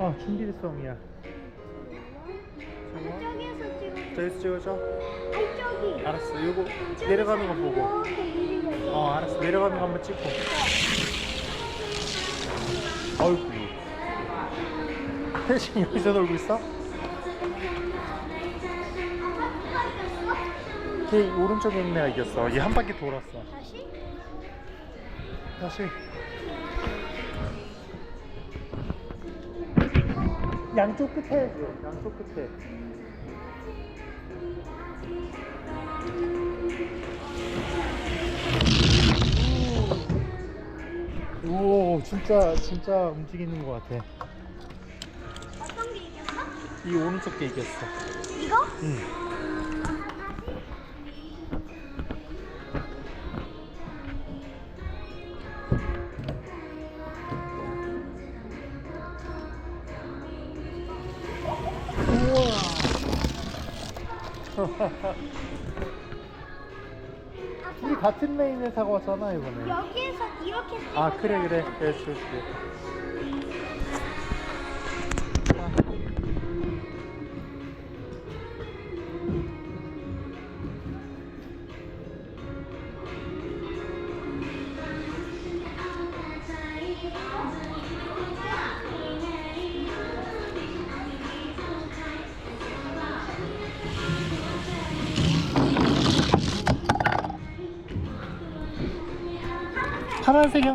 어 준비성이야 저기에서 찍어. 저기서 찍어줘 아니 저기. 알았어 요거 내려가는 거 보고 이렇게. 어 알았어 내려가는 거 한번 찍고 어이구 태신 여기서 놀고 있어? 걔 오른쪽에 있는 애가 이겼어 얘 한 바퀴 돌았어 다시? 다시 양쪽 끝에 해줘 양쪽 끝에. 오, 오 진짜 진짜 움직이는 것 같아. 어떤 게 이겼어? 이 오른쪽 게 이겼어. 이거? 응 우리 같은 레인에 타고 왔잖아 이번에. 여기에서 이렇게 아 찍어서 그래 그래 그래 파란색